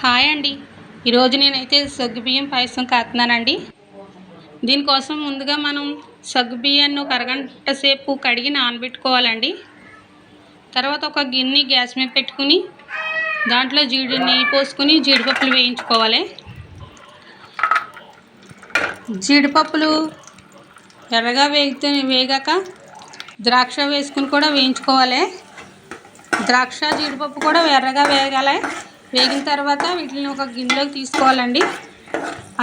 Hi అండి. ఈరోజు నేనైతే సగ్గుబియ్యం పాయసం కాతున్నానండి దీనికోసం ముందుగా మనం సగ్గుబియ్యాన్ని ఒక అరగంట సేపు కడిగి నానబెట్టుకోవాలండి. తర్వాత ఒక గిన్నె గ్యాస్ మీద పెట్టుకుని దాంట్లో జీడి నెయ్యి పోసుకుని జీడిపప్పులు వేయించుకోవాలి. జీడిపప్పులు ఎర్రగా వేగితే వేగాక ద్రాక్ష వేసుకుని కూడా వేయించుకోవాలి. ద్రాక్ష జీడిపప్పు కూడా ఎర్రగా వేగాలి. వేగిన తర్వాత వీటిని ఒక గిన్నెలోకి తీసుకోవాలండి.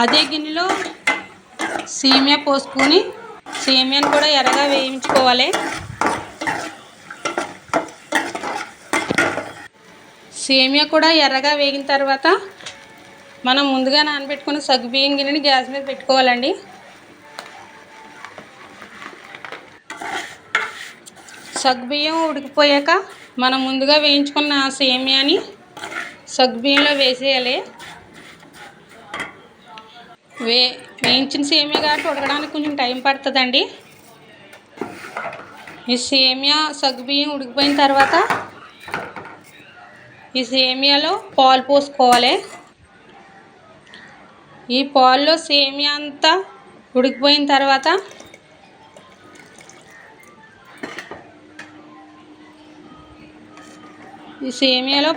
అదే గిన్నెలో సేమియా పోసుకొని సేమియాను కూడా ఎర్రగా వేయించుకోవాలి. సేమియా కూడా ఎర్రగా వేగిన తర్వాత మనం ముందుగా నానబెట్టుకున్న సగ్గుబియ్యం గిన్నెని గ్యాస్ మీద పెట్టుకోవాలండి. సగ్గుబియ్యం ఉడికిపోయాక మనం ముందుగా వేయించుకున్న సేమియాని సగ్గుబియ్యంలో వేసేయాలి. వే వేయించిన సేమియా కాబట్టి ఉడకడానికి కొంచెం టైం పడుతుందండి. ఈ సేమియా సగ్గుబియ్యం ఉడికిపోయిన తర్వాత ఈ సేమియాలో పాలు పోసుకోవాలి. ఈ పాల్లో సేమియా అంతా ఉడికిపోయిన తర్వాత ఈ సేమియాలో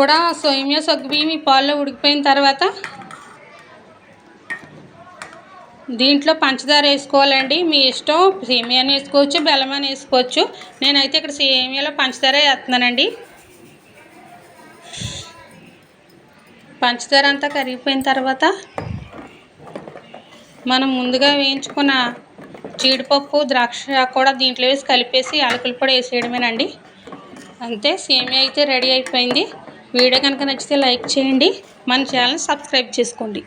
కూడా సోమ్య సగ్గుబియ్యం ఈ పాల్లో ఉడికిపోయిన తర్వాత దీంట్లో పంచదార వేసుకోవాలండి. మీ ఇష్టం సేమియాని వేసుకోవచ్చు బెల్లం అని వేసుకోవచ్చు. నేనైతే ఇక్కడ సేమియాలో పంచదార వేస్తున్నానండి. పంచదార అంతా కరిగిపోయిన తర్వాత మనం ముందుగా వేయించుకున్న జీడిపప్పు ద్రాక్ష కూడా దీంట్లో వేసి కలిపేసి యాలకులు పొడి వేసేయడమేనండి. అంతే సేమియా అయితే రెడీ అయిపోయింది. వీడియో కనుక నచ్చితే లైక్ చేయండి. మన ఛానల్ సబ్స్క్రైబ్ చేసుకోండి.